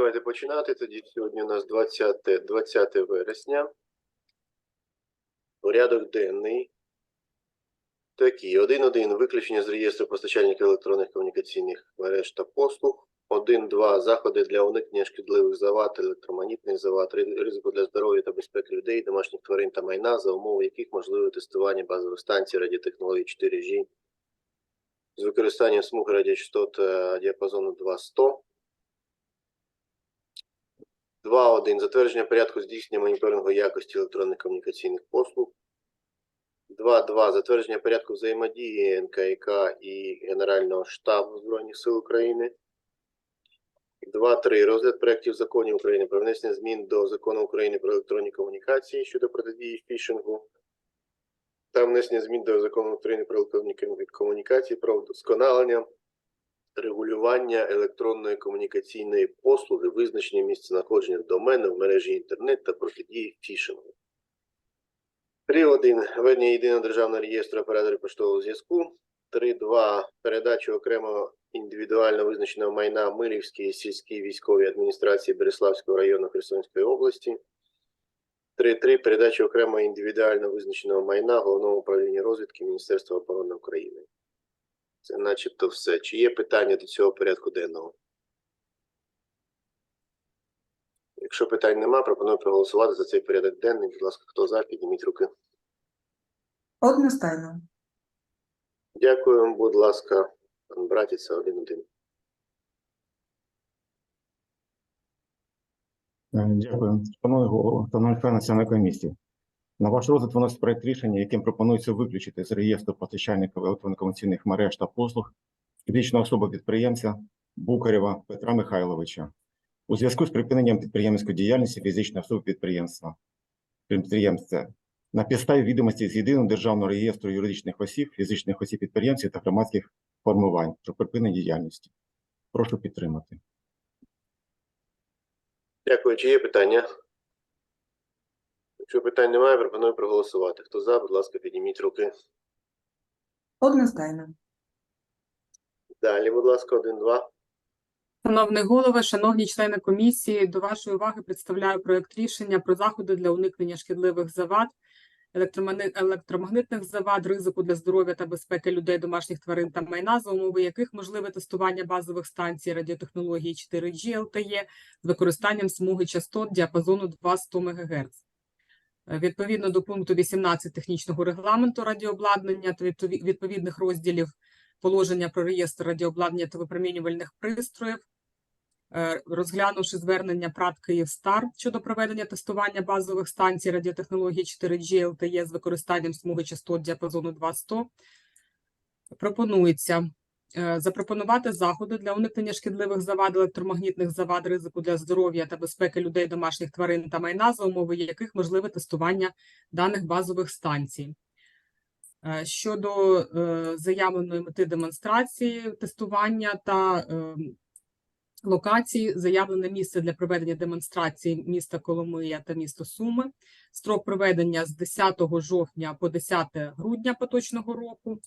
давайте починати. Тоді сьогодні у нас 20, 20 вересня. Порядок денний. Такий. 1.1. Виключення з реєстру постачальників електронних комунікаційних мереж та послуг. 1.2. Заходи для уникнення шкідливих завад, електромагнітних завад, ризику для здоров'я та безпеки людей, домашніх тварин та майна, за умови яких можливе тестування базових станцій радіотехнологій 4G з використанням смуги радіочастот е, діапазону 2.100. 2.1. Затвердження порядку здійснення моніторингу якості електронних комунікаційних послуг. 2.2. Затвердження порядку взаємодії НКК і Генерального штабу Збройних сил України. 2.3. Розгляд проєктів законів України про внесення змін до Закону України про електронні комунікації щодо протидії фішингу та внесення змін до Закону України про електронні комунікації про вдосконалення регулювання електронної комунікаційної послуги, визначення місця домену в мережі інтернет та протидії фішингу. 3.1. Ведення єдиного державного реєстру операторів поштового зв'язку. 3.2. Передачу окремо індивідуально визначеного майна Мирівській сільській військовій адміністрації Береславського району Херсонської області. 3.3. Передачу окремо індивідуально визначеного майна Головному управлінню розвідки Міністерства оборони України. Це начебто все. Чи є питання до цього порядку денного? Якщо питань нема, пропоную проголосувати за цей порядок денний. Будь ласка, хто за, підніміть руки. Одностайно. Дякую, будь ласка, пан братіця один-один. Е, Дякую. Шановний голово, шановні члени Національної комісії. На ваш розгляд виносить проект рішення, яким пропонується виключити з реєстру постачальників електронно-комунікаційних мереж та послуг фізичну особу підприємця Букарєва Петра Михайловича у зв'язку з припиненням підприємницької діяльності фізичної особи підприємства підприємця на підставі відомості з єдиного державного реєстру юридичних осіб, фізичних осіб підприємців та громадських формувань про припинення діяльності. Прошу підтримати. Дякую. Чи є питання? Якщо питань немає, пропоную проголосувати. Хто за, будь ласка, підніміть руки. Одностайно. Далі, будь ласка, один-два. Шановний голове, шановні члени комісії, до вашої уваги представляю проект рішення про заходи для уникнення шкідливих завад, електромагнитних завад, ризику для здоров'я та безпеки людей, домашніх тварин та майна, за умови яких можливе тестування базових станцій радіотехнології 4G LTE з використанням смуги частот діапазону 2-100 МГц. Е, Відповідно до пункту 18 технічного регламенту радіообладнання та відпові- відповідних розділів положення про реєстр радіообладнання та випромінювальних пристроїв, е, розглянувши звернення ПРАТ «Київстар» щодо проведення тестування базових станцій радіотехнології 4G LTE з використанням смуги частот діапазону 2.100, пропонується е, запропонувати заходи для уникнення шкідливих завад, електромагнітних завад, ризику для здоров'я та безпеки людей, домашніх тварин та майна, за умови яких можливе тестування даних базових станцій. Е, Щодо е, заявленої мети демонстрації, тестування та е, локації, заявлене місце для проведення демонстрації міста Коломия та місто Суми. Строк проведення з 10 жовтня по 10 грудня поточного року.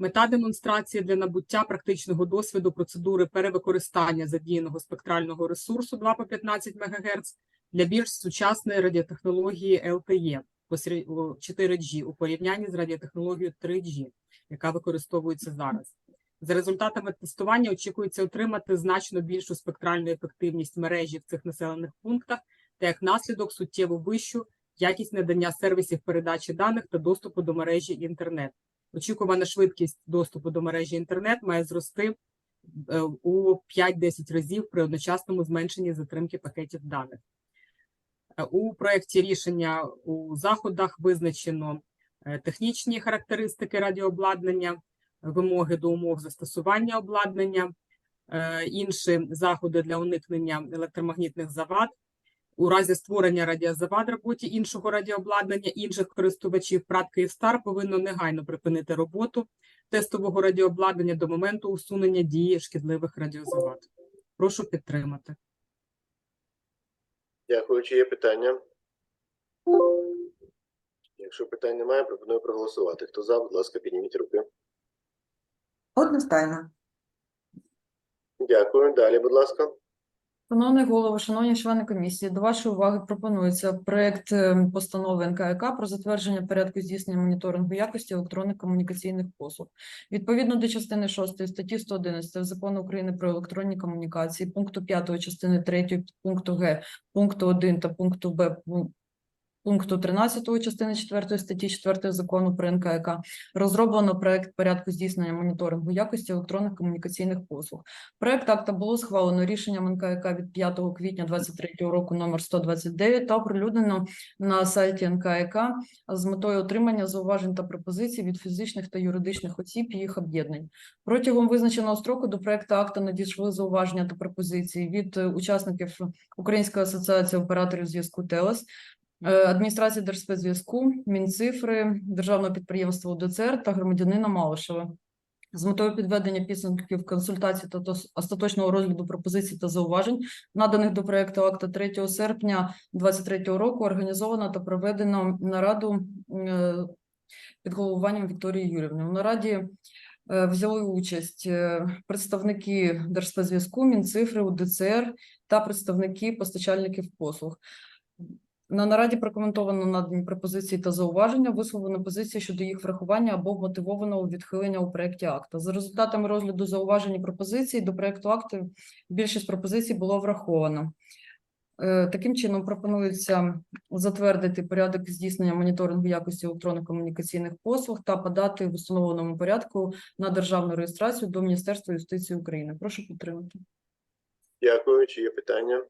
Мета демонстрації для набуття практичного досвіду процедури перевикористання задіяного спектрального ресурсу 2 по 15 МГц для більш сучасної радіотехнології LTE 4G у порівнянні з радіотехнологією 3G, яка використовується зараз. За результатами тестування очікується отримати значно більшу спектральну ефективність мережі в цих населених пунктах та як наслідок суттєво вищу якість надання сервісів передачі даних та доступу до мережі інтернет. Очікувана швидкість доступу до мережі інтернет має зрости е, у 5-10 разів при одночасному зменшенні затримки пакетів даних. Е, У проєкті рішення у заходах визначено е, технічні характеристики радіообладнання, вимоги до умов застосування обладнання, інші заходи для уникнення електромагнітних завад. У разі створення радіозавад роботі іншого радіообладнання інших користувачів ПРАТ «Київстар» повинно негайно припинити роботу тестового радіообладнання до моменту усунення дії шкідливих радіозавад. Прошу підтримати. Дякую. Чи є питання? Якщо питань немає, пропоную проголосувати. Хто за, будь ласка, підніміть руки. Одностайно. Дякую. Далі, будь ласка. Шановний голово, шановні члени комісії, до вашої уваги пропонується проект е, постанови НКК про затвердження порядку здійснення моніторингу якості електронних комунікаційних послуг. Відповідно до частини 6 статті 111 Закону України про електронні комунікації, пункту 5 частини 3 пункту Г, пункту 1 та пункту Б пункту 13 частини 4 статті 4 Закону про НКК розроблено проект порядку здійснення моніторингу якості електронних комунікаційних послуг. Проект акта було схвалено рішенням НКК від 5 квітня 2023 року номер 129 та оприлюднено на сайті НКК з метою отримання зауважень та пропозицій від фізичних та юридичних осіб їх об'єднань. Протягом визначеного строку до проекту акта надійшли зауваження та пропозиції від е, учасників Української асоціації операторів зв'язку ТЕЛЕС, адміністрації Держспецзв'язку, Мінцифри, Державного підприємства УДЦР та громадянина Малишева. З метою підведення підсумків консультацій та остаточного розгляду пропозицій та зауважень, наданих до проекту акта 3 серпня 2023 року, організовано та проведено нараду е, під головуванням Вікторії Юрівни. У нараді е, взяли участь е, представники Держспецзв'язку, Мінцифри, УДЦР та представники постачальників послуг. На нараді прокоментовано надані пропозиції та зауваження, висловлено позиції щодо їх врахування або мотивованого відхилення у проєкті акта. За результатами розгляду зауважень і пропозицій до проєкту акту більшість пропозицій було враховано. Е, Таким чином пропонується затвердити порядок здійснення моніторингу якості електронних комунікаційних послуг та подати в установленому порядку на державну реєстрацію до Міністерства юстиції України. Прошу підтримати. Дякую. Чи є питання?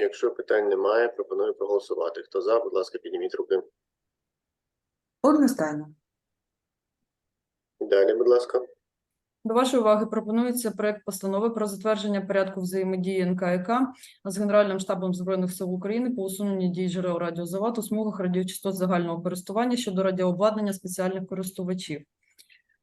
Якщо питань немає, пропоную проголосувати. Хто за, будь ласка, підніміть руки. Одностайно. Далі, будь ласка. До вашої уваги пропонується проект постанови про затвердження порядку взаємодії НКК з Генеральним штабом Збройних сил України по усуненню дій джерел радіозават у смугах радіочастот загального користування щодо радіообладнання спеціальних користувачів.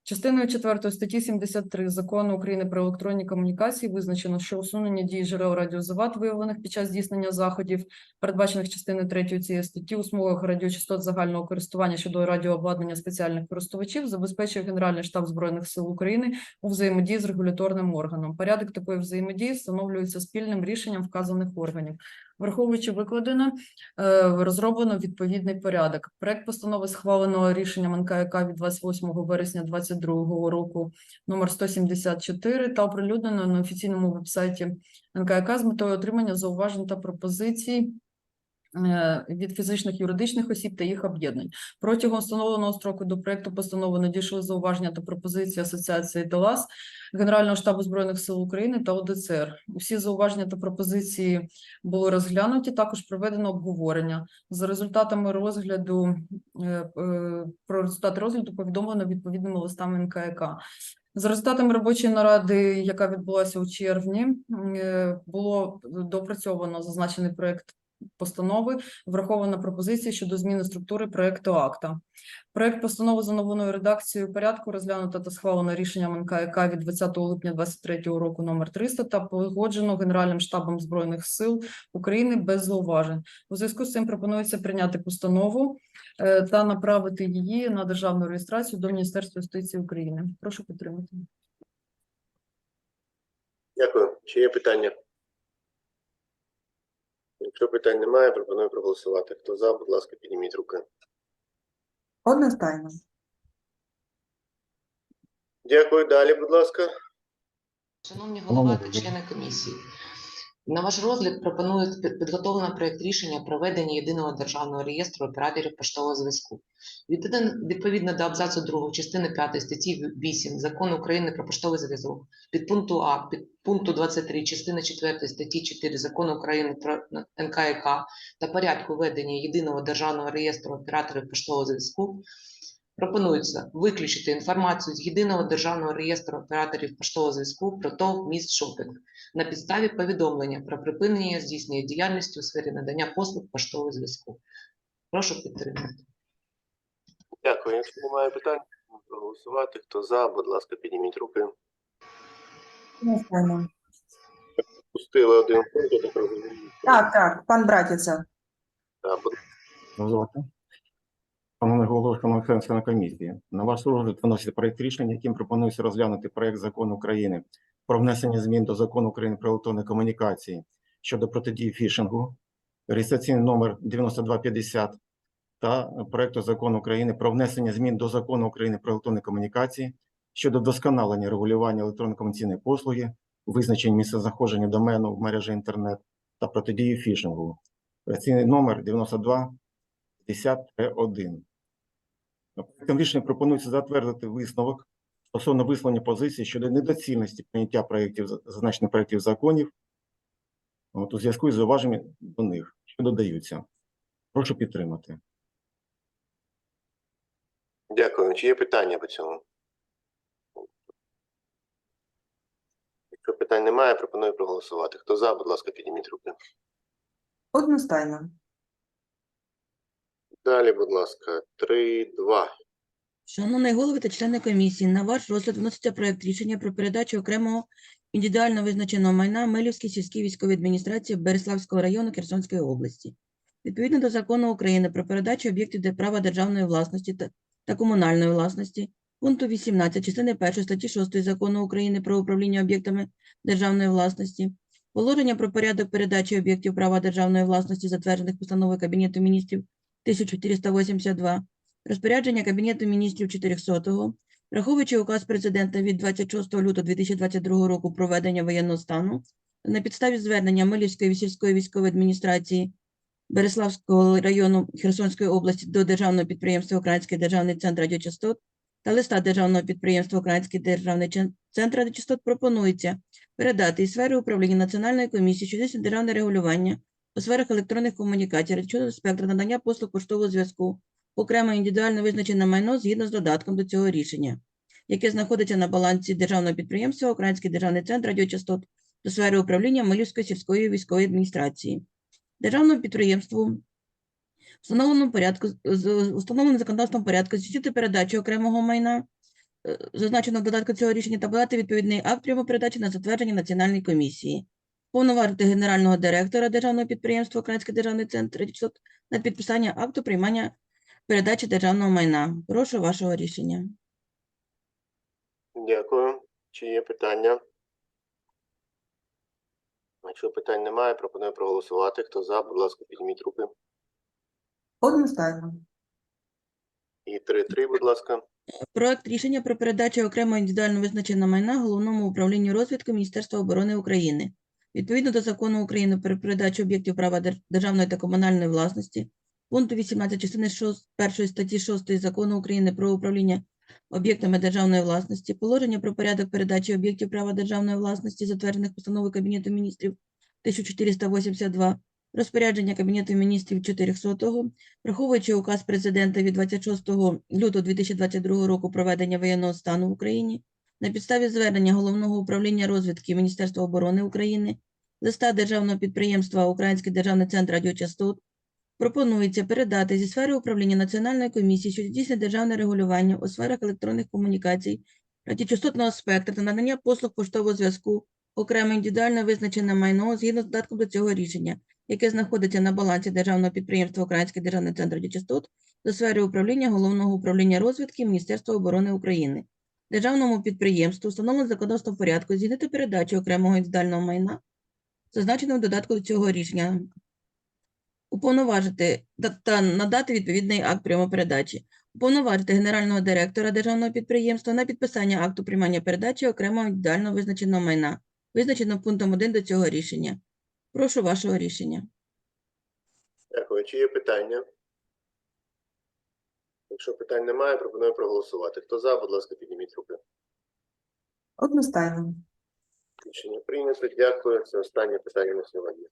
Частиною 4 статті 73 Закону України про електронні комунікації визначено, що усунення дій джерел радіозават, виявлених під час здійснення заходів, передбачених частиною 3 цієї статті у смугах радіочастот загального користування щодо радіообладнання спеціальних користувачів, забезпечує Генеральний штаб Збройних сил України у взаємодії з регуляторним органом. Порядок такої взаємодії встановлюється спільним рішенням вказаних органів. Враховуючи викладене, е, розроблено відповідний порядок. Проект постанови схвалено рішенням НКК від 28 вересня 2022 року номер 174 та оприлюднено на офіційному вебсайті НКК з метою отримання зауважень та пропозицій від фізичних юридичних осіб та їх об'єднань. Протягом встановленого строку до проекту постанови надійшли зауваження та пропозиції Асоціації ТОЛАС, Генерального штабу Збройних сил України та ОДЦР. Усі зауваження та пропозиції були розглянуті, також проведено обговорення. За результатами розгляду е, е, про результати розгляду повідомлено відповідними листами НКК. За результатами робочої наради, яка відбулася у червні, е, було доопрацьовано зазначений проект постанови, враховано пропозиції щодо зміни структури проекту акта. Проект постанови за новою редакцією порядку розглянуто та схвалено рішенням НКК від 20 липня 2023 року номер 300 та погоджено Генеральним штабом Збройних сил України без зауважень. У зв'язку з цим пропонується прийняти постанову е, та направити її на державну реєстрацію до Міністерства юстиції України. Прошу підтримати. Дякую. Чи є питання? Якщо питань немає, пропоную проголосувати. Хто за, будь ласка, підніміть руки. Одностайно. Дякую. Далі, будь ласка. Шановні голова та члени комісії, на ваш розгляд пропонують підготовлено проект рішення про ведення єдиного державного реєстру операторів поштового зв'язку. Відповідно, відповідно до абзацу 2 частини 5 статті 8 Закону України про поштовий зв'язок, під пункту А, під пункту 23 частини 4 статті 4 Закону України про НКК та порядку ведення єдиного державного реєстру операторів поштового зв'язку Пропонується виключити інформацію з єдиного державного реєстру операторів поштового зв'язку про ТОВ міст шопінг на підставі повідомлення про припинення здійснення діяльності у сфері надання послуг поштового зв'язку. Прошу підтримати. Дякую. Якщо немає питань, проголосувати. Хто за, будь ласка, підніміть руки. Одностайно. Пустили один пункт, так розумію. Так, так, пан Братіця. Так, будь Дозвольте. Шановний голово, члени комісії, на ваш розгляд виноситься проект рішення, яким пропонується розглянути проект закону України про внесення змін до закону України про електронні комунікації щодо протидії фішингу, реєстраційний номер 9250 та проекту закону України про внесення змін до закону України про електронні комунікації щодо вдосконалення регулювання електронно-комунікаційної послуги, визначень місцезнаходження домену в мережі інтернет та протидії фішингу. Реєстраційний номер 92 1 Проектом рішення пропонується затвердити висновок стосовно висловлення позиції щодо недоцільності прийняття проєктів зазначених проєктів законів от, у зв'язку із зауваженнями до них, що додаються. Прошу підтримати. Дякую. Чи є питання по цьому? Якщо питань немає, пропоную проголосувати. Хто за, будь ласка, підніміть руки. Одностайно. Далі, будь ласка, 3-2. Шановний голови та члени комісії, на ваш розгляд вноситься проект рішення про передачу окремого індивідуально визначеного майна Мелівській сільській військовій адміністрації Береславського району Херсонської області. Відповідно до закону України про передачу об'єктів де права державної власності та, та комунальної власності, пункту 18 частини 1 статті 6 закону України про управління об'єктами державної власності, положення про порядок передачі об'єктів права державної власності, затверджених постановою Кабінету міністрів 1482, Розпорядження Кабінету міністрів 400-го, враховуючи указ президента від 26 лютого 2022 року про введення воєнного стану, на підставі звернення Милівської сільської військової адміністрації Береславського району Херсонської області до Державного підприємства Український державний центр радіочастот та листа Державного підприємства Український державний центр радіочастот пропонується передати із сфери управління Національної комісії, що здійснює державне регулювання у сферах електронних комунікацій, щодо спектру надання послуг поштового зв'язку окремо індивідуально визначене майно згідно з додатком до цього рішення, яке знаходиться на балансі державного підприємства Український державний центр радіочастот до сфери управління Милівської сільської військової адміністрації. Державному підприємству встановленому порядку з законодавством порядку здійснити передачу окремого майна, е, зазначеного в додатку цього рішення, та подати відповідний акт прямо передачі на затвердження Національної комісії. Повноважити генерального директора державного підприємства Український державний центр радіочастот на підписання акту приймання передачі державного майна. Прошу вашого рішення. Дякую. Чи є питання? Якщо питань немає, пропоную проголосувати. Хто за, будь ласка, підніміть руки. Одностайно. І 3-3, будь ласка. Проект рішення про передачу окремо індивідуально визначеного майна Головному управлінню розвідки Міністерства оборони України. Відповідно до закону України про передачу об'єктів права державної та комунальної власності, пункту 18 частини 6, 1 статті 6 закону України про управління об'єктами державної власності, положення про порядок передачі об'єктів права державної власності, затверджених постановою Кабінету міністрів 1482, розпорядження Кабінету міністрів 400 Враховуючи указ президента від 26 лютого 2022 року про введення воєнного стану в Україні, на підставі звернення Головного управління розвідки Міністерства оборони України, листа Державного підприємства Український державний центр радіочастот, пропонується передати зі сфери управління Національної комісії, що здійснює державне регулювання у сферах електронних комунікацій, радіочастотного спектру та надання послуг поштового зв'язку, окремо індивідуально визначене майно згідно з додатком до цього рішення, яке знаходиться на балансі Державного підприємства Український державний центр радіочастот до сфери управління Головного управління розвідки Міністерства оборони України. Державному підприємству встановлено законодавством порядку здійснити передачу окремого індивідуального майна, зазначеного в додатку до цього рішення, уповноважити та, надати відповідний акт прямо передачі, уповноважити генерального директора державного підприємства на підписання акту приймання передачі окремого індивідуально визначеного майна, визначеного пунктом 1 до цього рішення. Прошу вашого рішення. Дякую. Чи є питання? Якщо питань немає, пропоную проголосувати. Хто за, будь ласка, підніміть руки. Одностайно. Рішення прийнято. Дякую. Це останнє питання на сьогодні.